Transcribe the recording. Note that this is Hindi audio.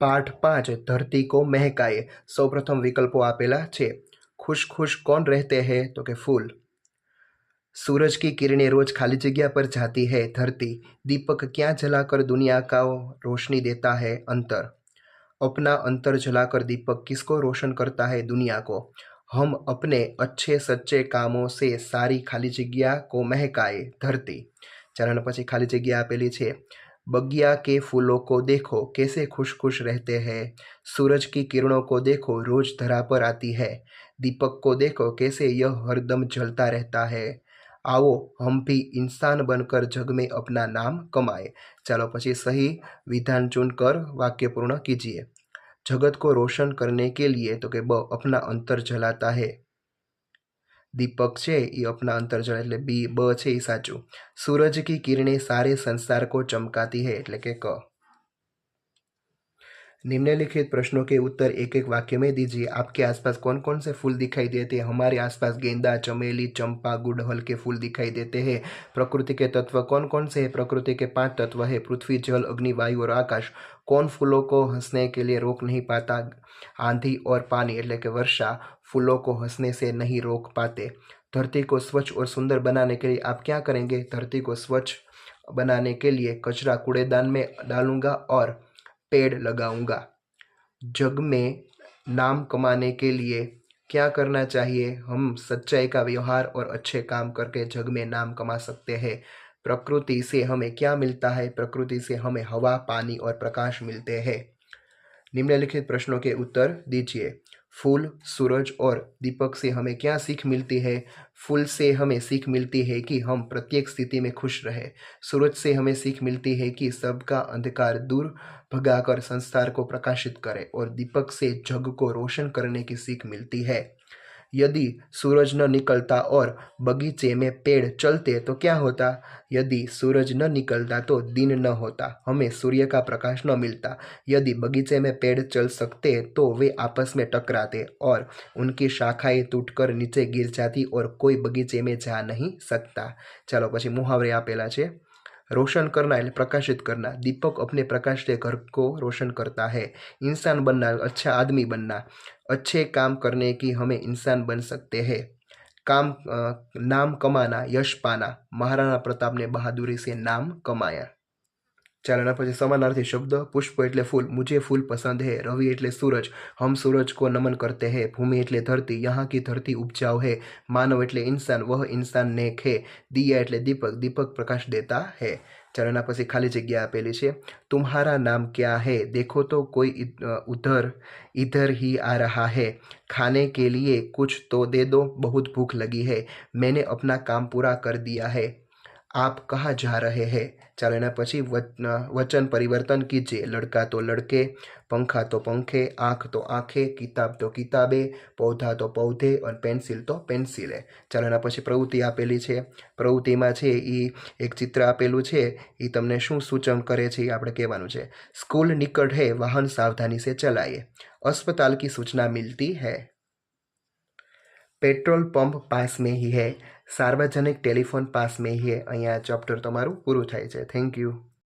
પાઠ પાંચ ધરતી કો મહેકાએ સૌપ્રથમ વિકલ્પો આપેલા છે ખુશ ખુશ कौन रहते हैं तो કે फूल सूरज की किरणें रोज खाली जगह पर जाती है धरती दीपक क्या जलाकर दुनिया का रोशनी देता है अंतर अपना अंतर जलाकर दीपक किसको रोशन करता है दुनिया को हम अपने अच्छे सच्चे कामों से सारी खाली जगह को महकाए धरती चरण પછી ખાલી જગ્યા આપેલી છે बगिया के फूलों को देखो, कैसे खुश खुश रहते हैं। सूरज की किरणों को देखो, रोज धरा पर आती है। दीपक को देखो, कैसे यह हरदम जलता रहता है। आओ, हम भी इंसान बनकर जग में अपना नाम कमाए। चलो પછી सही विधान चुनकर वाक्य पूर्ण कीजिए। जगत को रोशन करने के लिए तो के ब अपना अंतर जलाता है। દીપક છે, એ અપના અંતરજળ એટલે બી, બ છે એ સાચું. સૂરજ કી કિરણે સારે સંસાર કો ચમકાતી હે એટલે કે ક. निम्नलिखित प्रश्नों के उत्तर एक एक वाक्य में दीजिए आपके आसपास कौन कौन से फूल दिखाई देते हैं हमारे आसपास गेंदा चमेली चंपा गुड़हल के फूल दिखाई देते हैं प्रकृति के तत्व कौन कौन से हैं प्रकृति के पांच तत्व है पृथ्वी जल अग्नि वायु और आकाश कौन फूलों को हंसने के लिए रोक नहीं पाता आंधी और पानी એટલે કે वर्षा फूलों को हंसने से नहीं रोक पाते धरती को स्वच्छ और सुंदर बनाने के लिए आप क्या करेंगे धरती को स्वच्छ बनाने के लिए कचरा कूड़ेदान में डालूंगा और पेड़ लगाऊँगा। जग में नाम कमाने के लिए क्या करना चाहिए? हम सच्चाई का व्यवहार और अच्छे काम करके जग में नाम कमा सकते हैं। प्रकृति से हमें क्या मिलता है? प्रकृति से हमें हवा, पानी और प्रकाश मिलते हैं। निम्नलिखित प्रश्नों के उत्तर दीजिए। फूल, सूरज और दीपक से हमें क्या सीख मिलती है? फूल से हमें सीख मिलती है कि हम प्रत्येक स्थिति में खुश रहे। सूरज से हमें सीख मिलती है कि सबका अंधकार दूर भगाकर संसार को प्रकाशित करें और दीपक से जग को रोशन करने की सीख मिलती है। यदि सूरज न निकलता और बगीचे में पेड़ चलते तो क्या होता यदि सूरज न निकलता तो दिन न होता हमें सूर्य का प्रकाश न मिलता यदि बगीचे में पेड़ चल सकते तो वे आपस में टकराते और उनकी शाखाएं टूटकर नीचे गिर जाती और कोई बगीचे में जा नहीं सकता ચાલો પછી મુહાવરે આપેલા છે रोशन करना એટલે प्रकाशित करना दीपक अपने प्रकाश से घर को रोशन करता है इंसान बनना अच्छा आदमी बनना अच्छे काम करने की हमें इंसान बन सकते हैं। काम नाम कमाना, यश पाना। महाराणा प्रताप ने बहादुरी से नाम कमाया। ચાલ એના પછી સમાનાર્થી શબ્દ પુષ્પ એટલે ફૂલ મુજે ફૂલ પસંદ હે રવિ એટલે સૂરજ હમ સૂરજ કો નમન કરતે હે ભૂમિ એટલે ધરતી યહાં કી ધરતી ઉપજાવ હે માનવ એટલે ઇન્સાન વહ ઇન્સાન નેક હે દિયા એટલે દીપક દીપક પ્રકાશ દેતા હે ચાલ એના પછી ખાલી જગ્યા આપેલી છે તુમ્હારા નામ ક્યા હે દેખો તો કોઈ ઉધર ઇધર ही आ रहा है खाने के लिए कुछ तो दे दो बहुत भूख लगी है मैंने अपना काम पूरा कर दिया है आप कहाँ जा रहे हैं ચાલો એના પછી વચ- અ, વચન પરિવર્તન કીજીએ લડકા તો લડકે પંખા તો પંખે આંખ તો આંખે કિતાબ તો કિતાબે પૌધા તો પૌધે અને પેન્સિલ તો પેન્સિલે ચાલો એના પછી પ્રવૃત્તિ આપેલી છે પ્રવૃત્તિમાં છે એ એક ચિત્ર આપેલું છે એ તમને શું સૂચન કરે છે એ આપણે કહેવાનું છે સ્કૂલ નિકટ है वाहन सावधानी से चलाइए अस्पताल की सूचना मिलती है પેટ્રોલ પંપ પાસ મેં હી હૈ સાર્વજનિક ટેલિફોન પાસ મેં હી હૈ અહીંયા આ ચેપ્ટર તમારું પૂરું થાય છે. Thank you